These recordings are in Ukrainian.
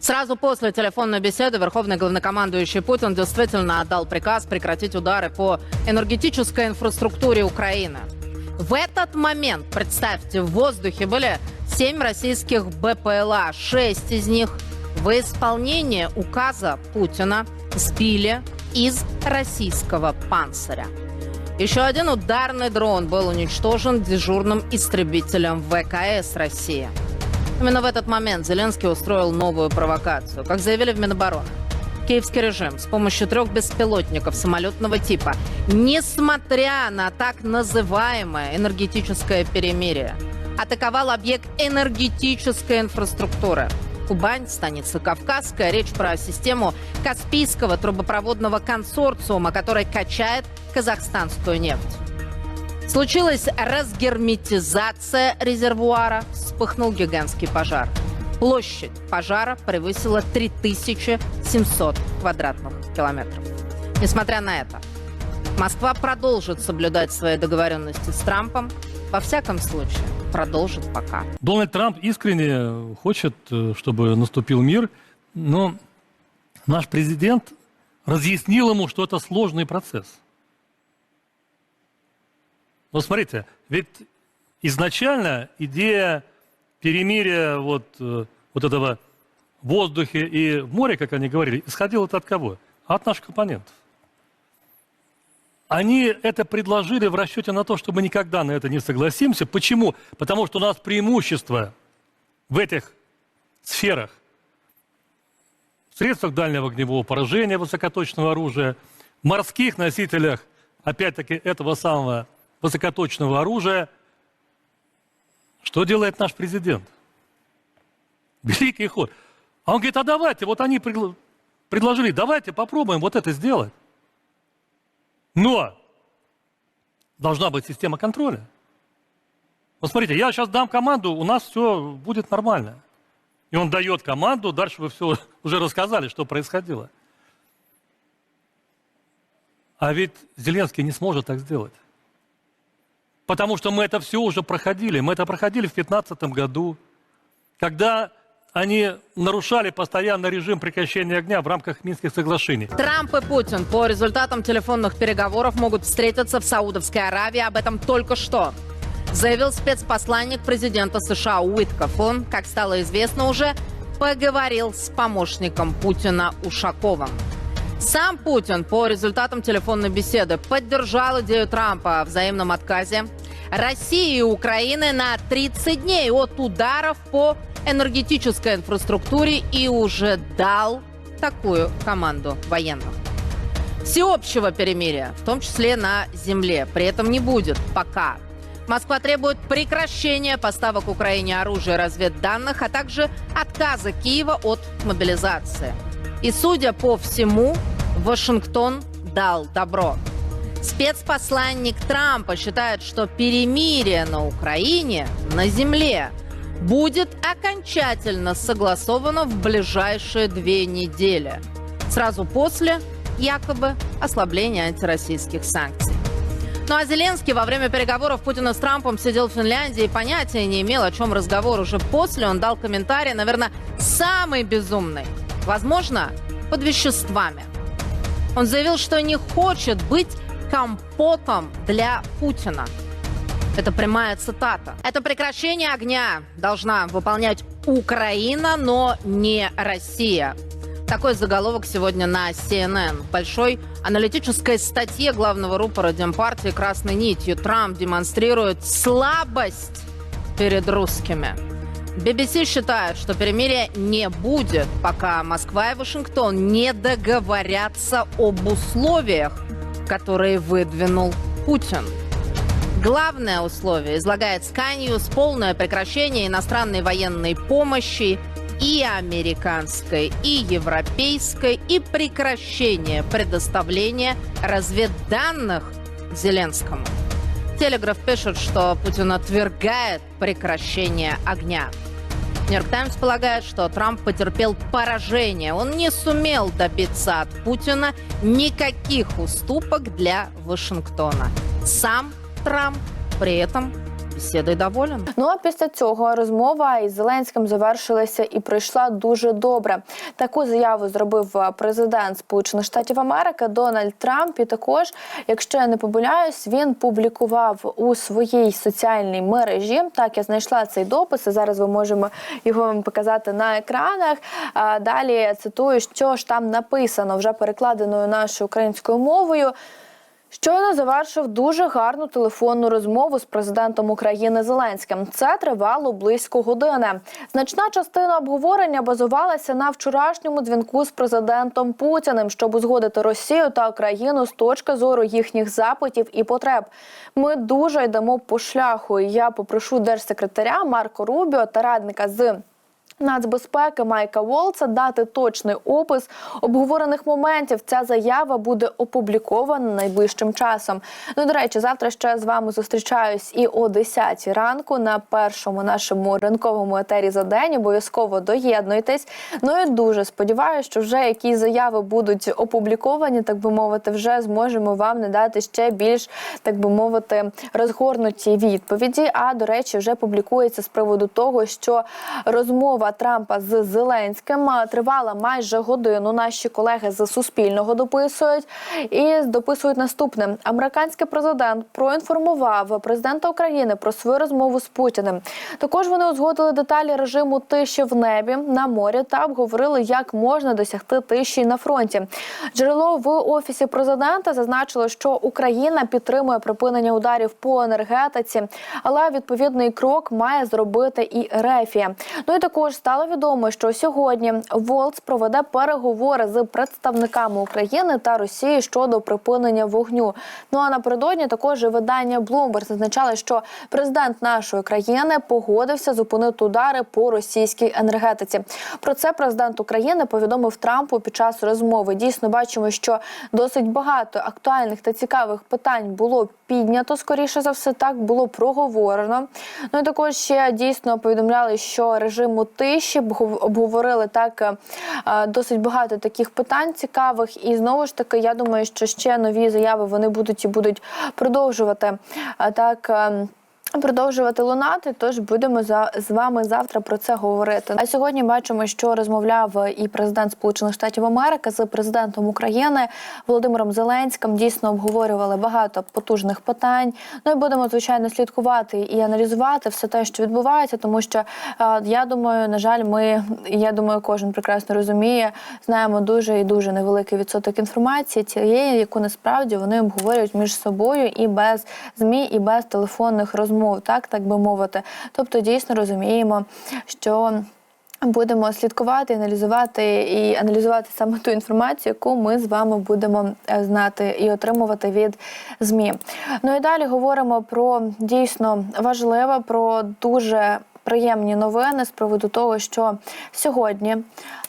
Сразу после телефонной беседы верховный главнокомандующий Путин действительно отдал приказ прекратить удары по энергетической инфраструктуре Украины. В этот момент, представьте, в воздухе были семь российских БПЛА, шесть из них в исполнении указа Путина сбили из российского панциря. Еще один ударный дрон был уничтожен дежурным истребителем ВКС России. Именно в этот момент Зеленский устроил новую провокацию. Как заявили в Минобороны, киевский режим с помощью трех беспилотников самолетного типа, несмотря на так называемое энергетическое перемирие, атаковал объект энергетической инфраструктуры. Кубань, станица Кавказская. Речь про систему Каспийского трубопроводного консорциума, который качает казахстанскую нефть. Случилась разгерметизация резервуара, вспыхнул гигантский пожар. Площадь пожара превысила 3700 квадратных километров. Несмотря на это, Москва продолжит соблюдать свои договоренности с Трампом. Во всяком случае, продолжит пока. Дональд Трамп искренне хочет, э, чтобы наступил мир, но наш президент разъяснил ему, что это сложный процесс. Вот смотрите, ведь изначально идея перемирия вот, э, вот этого в воздухе и в море, как они говорили, исходила от кого? От наших оппонентов. Они это предложили в расчете на то, что мы никогда на это не согласимся. Почему? Потому что у нас преимущество в этих сферах. В средствах дальнего огневого поражения высокоточного оружия, морских носителях, опять-таки, этого самого высокоточного оружия. Что делает наш президент? Великий ход. А он говорит, а давайте, вот они предл- предложили, давайте попробуем вот это сделать. Но должна быть система контроля. Вот смотрите, я сейчас дам команду, у нас все будет нормально. И он дает команду, дальше вы все уже рассказали, что происходило. А ведь Зеленский не сможет так сделать. Потому что мы это все уже проходили. Мы это проходили в 2015 году, когда они нарушали постоянно режим прекращения огня в рамках Минских соглашений. Трамп и Путин по результатам телефонных переговоров могут встретиться в Саудовской Аравии. Об этом только что заявил спецпосланник президента США Уитков. Он, как стало известно уже, поговорил с помощником Путина Ушаковым. Сам Путин по результатам телефонной беседы поддержал идею Трампа о взаимном отказе России и Украины на 30 дней от ударов по энергетической инфраструктуре и уже дал такую команду военным. Всеобщего перемирия, в том числе на земле, при этом не будет пока. Москва требует прекращения поставок Украине оружия и разведданных, а также отказа Киева от мобилизации. И, судя по всему, Вашингтон дал добро. Спецпосланник Трампа считает, что перемирие на Украине, на земле, будет окончательно согласовано в ближайшие две недели. Сразу после, якобы, ослабления антироссийских санкций. Ну а Зеленский во время переговоров Путина с Трампом сидел в Финляндии и понятия не имел, о чем разговор. Уже после он дал комментарий, наверное, самый безумный. Возможно, под веществами. Он заявил, что не хочет быть компотом для Путина. Это прямая цитата. Это прекращение огня должна выполнять Украина, но не Россия. Такой заголовок сегодня на CNN. Большой аналитической статье главного рупора Демпартии «Красной нитью» Трамп демонстрирует слабость перед русскими. BBC считает, что перемирия не будет, пока Москва и Вашингтон не договорятся об условиях, которые выдвинул Путин. Главное условие излагает News полное прекращение иностранной военной помощи и американской, и европейской, и прекращение предоставления разведданных Зеленскому. Телеграф пишет, что Путин отвергает прекращение огня. Нью-Йорк Таймс полагает, что Трамп потерпел поражение. Он не сумел добиться от Путина никаких уступок для Вашингтона. Сам Трамп при этом беседой доволен. Ну а після цього розмова із Зеленським завершилася і пройшла дуже добре. Таку заяву зробив е, президент Сполучених Штатів Америки Дональд Трамп. І також, якщо я не помиляюсь, він публікував у своїй соціальній мережі. Так, я знайшла цей допис. і Зараз ми можемо його вам показати на екранах. А далі цитую, що ж там написано вже перекладеною нашою українською мовою. Щойно завершив дуже гарну телефонну розмову з президентом України Зеленським. Це тривало близько години. Значна частина обговорення базувалася на вчорашньому дзвінку з президентом Путіним, щоб узгодити Росію та Україну з точки зору їхніх запитів і потреб. Ми дуже йдемо по шляху. Я попрошу держсекретаря Марко Рубіо та радника з. Нацбезпеки Майка Волца дати точний опис обговорених моментів. Ця заява буде опублікована найближчим часом. Ну до речі, завтра ще з вами зустрічаюсь і о 10 ранку на першому нашому ранковому етері за день. Обов'язково доєднуйтесь. Ну і дуже сподіваюся, що вже якісь заяви будуть опубліковані, так би мовити, вже зможемо вам надати ще більш так би мовити розгорнуті відповіді. А до речі, вже публікується з приводу того, що розмова Трампа з Зеленським тривала майже годину. Наші колеги з Суспільного дописують і дописують наступне: американський президент проінформував президента України про свою розмову з Путіним. Також вони узгодили деталі режиму тиші в небі на морі та обговорили, як можна досягти тиші на фронті. Джерело в офісі президента зазначило, що Україна підтримує припинення ударів по енергетиці, але відповідний крок має зробити і Рефія. Ну і також стало відомо, що сьогодні Волц проведе переговори з представниками України та Росії щодо припинення вогню. Ну а напередодні також видання Bloomberg зазначали, що президент нашої країни погодився зупинити удари по російській енергетиці. Про це президент України повідомив Трампу під час розмови. Дійсно, бачимо, що досить багато актуальних та цікавих питань було піднято. Скоріше за все, так було проговорено. Ну і також ще дійсно повідомляли, що режиму тиші обговорили так е, е, досить багато таких питань цікавих. І знову ж таки, я думаю, що ще нові заяви вони будуть і будуть продовжувати е, так. Продовжувати лунати, тож будемо за з вами завтра про це говорити. А сьогодні бачимо, що розмовляв і президент Сполучених Штатів Америки з президентом України Володимиром Зеленським. Дійсно обговорювали багато потужних питань. Ну і будемо звичайно слідкувати і аналізувати все те, що відбувається, тому що е, я думаю, на жаль, ми я думаю, кожен прекрасно розуміє, знаємо дуже і дуже невеликий відсоток інформації тієї, яку насправді вони обговорюють між собою і без змі, і без телефонних розмов, так так би мовити. Тобто, дійсно розуміємо, що. Будемо слідкувати, аналізувати і аналізувати саме ту інформацію, яку ми з вами будемо е, знати і отримувати від змі. Ну і далі говоримо про дійсно важливе, про дуже приємні новини з приводу того, що сьогодні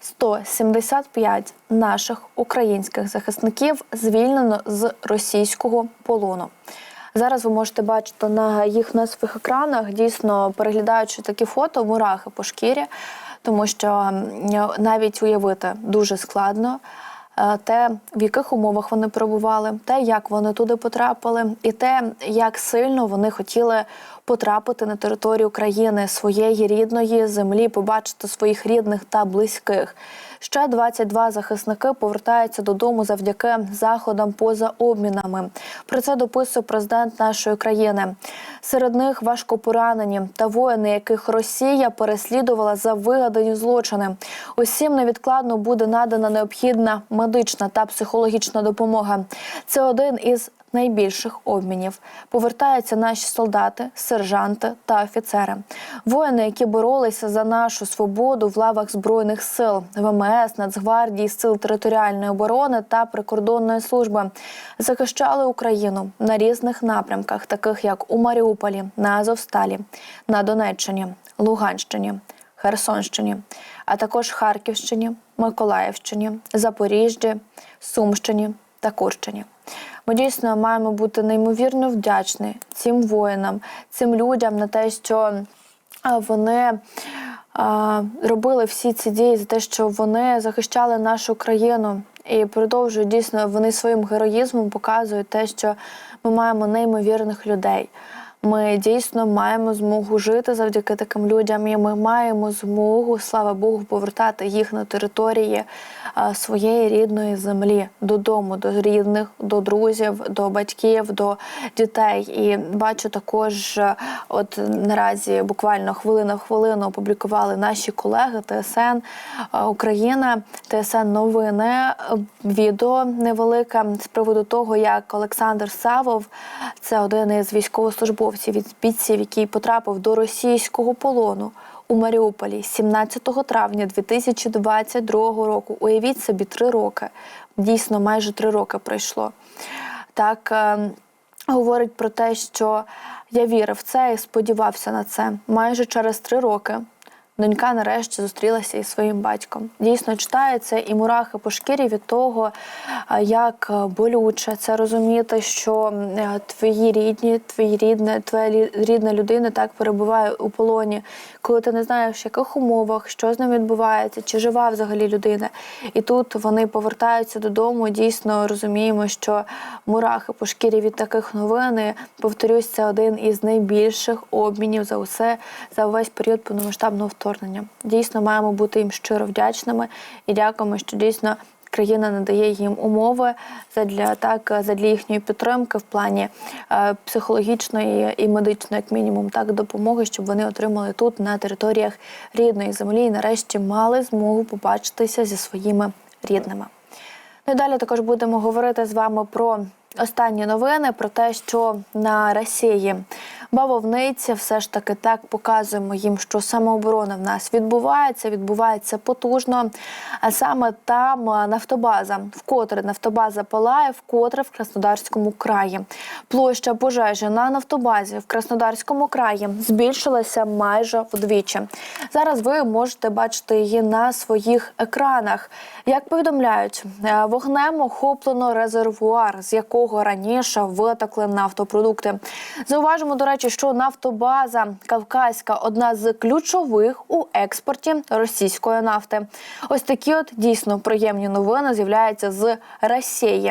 175 наших українських захисників звільнено з російського полону. Зараз ви можете бачити на їх на своїх екранах, дійсно переглядаючи такі фото, мурахи по шкірі, тому що навіть уявити дуже складно. е, Те, в яких умовах вони перебували, те, як вони туди потрапили, і те, як сильно вони хотіли потрапити на територію країни своєї рідної землі, побачити своїх рідних та близьких. Ще 22 захисники повертаються додому завдяки заходам поза обмінами. Про це дописує президент нашої країни. Серед них важко поранені та воїни, яких Росія переслідувала за вигадані злочини. Усім невідкладно буде надана необхідна медична та психологічна допомога. Це один із найбільших обмінів. Повертаються наші солдати, сержанти та офіцери. Воїни, які боролися за нашу свободу в лавах збройних сил ВМС, Нацгвардії, сил територіальної оборони та прикордонної служби, захищали Україну на різних напрямках, таких як у Маріуполі, на Азовсталі, на Донеччині, Луганщині, Херсонщині, а також Харківщині, Миколаївщині, Запоріжжі, Сумщині та Курщині. Ми дійсно маємо бути неймовірно вдячні цим воїнам, цим людям на те, що вони робили всі ці дії за те, що вони захищали нашу країну і продовжують дійсно вони своїм героїзмом показують те, що ми маємо неймовірних людей. Ми дійсно маємо змогу жити завдяки таким людям, і ми маємо змогу, слава Богу, повертати їх на території своєї рідної землі додому, до рідних, до друзів, до батьків, до дітей. І бачу також, е, от наразі буквально хвилина в хвилину опублікували наші колеги ТСН е, Україна, ТСН Новини. е, Відео невелике з приводу того, як Олександр Савов, це один із військовослужбовців від бійців, який потрапив до російського полону. У Маріуполі 17 травня 2022 року. Уявіть собі, три роки. Дійсно, майже три роки пройшло. Так е, говорить про те, що я вірив в це і сподівався на це. Майже через три роки донька нарешті зустрілася із своїм батьком. Дійсно читається і мурахи по шкірі від того, як е, болюче це розуміти, що е, твої рідні, твої рідне, твоя рідна людина так перебуває у полоні, коли ти не знаєш, в яких умовах, що з ним відбувається, чи жива взагалі людина. І тут вони повертаються додому. Дійсно розуміємо, що мурахи по шкірі від таких новин. Повторюсь, це один із найбільших обмінів за усе за увесь період повномасштабного вторгнення. Дійсно, маємо бути їм щиро вдячними і дякуємо, що дійсно. Країна надає їм умови задля так задля їхньої підтримки в плані е, психологічної і медичної, як мінімум, так допомоги, щоб вони отримали тут на територіях рідної землі і нарешті мали змогу побачитися зі своїми рідними. Ну і далі також будемо говорити з вами про останні новини, про те, що на Росії бавовниці все ж таки так показуємо їм, що самооборона в нас відбувається, відбувається потужно. А саме там нафтобаза, вкотре нафтобаза палає, вкотре в Краснодарському краї. Площа пожежі на нафтобазі в Краснодарському краї збільшилася майже вдвічі. Зараз ви можете бачити її на своїх екранах. Як повідомляють, е, вогнем охоплено резервуар, з якого раніше витекли нафтопродукти. Зауважимо, до речі, що нафтобаза Кавказька одна з ключових у експорті російської нафти. Ось такі от дійсно приємні новини з'являються з Росії.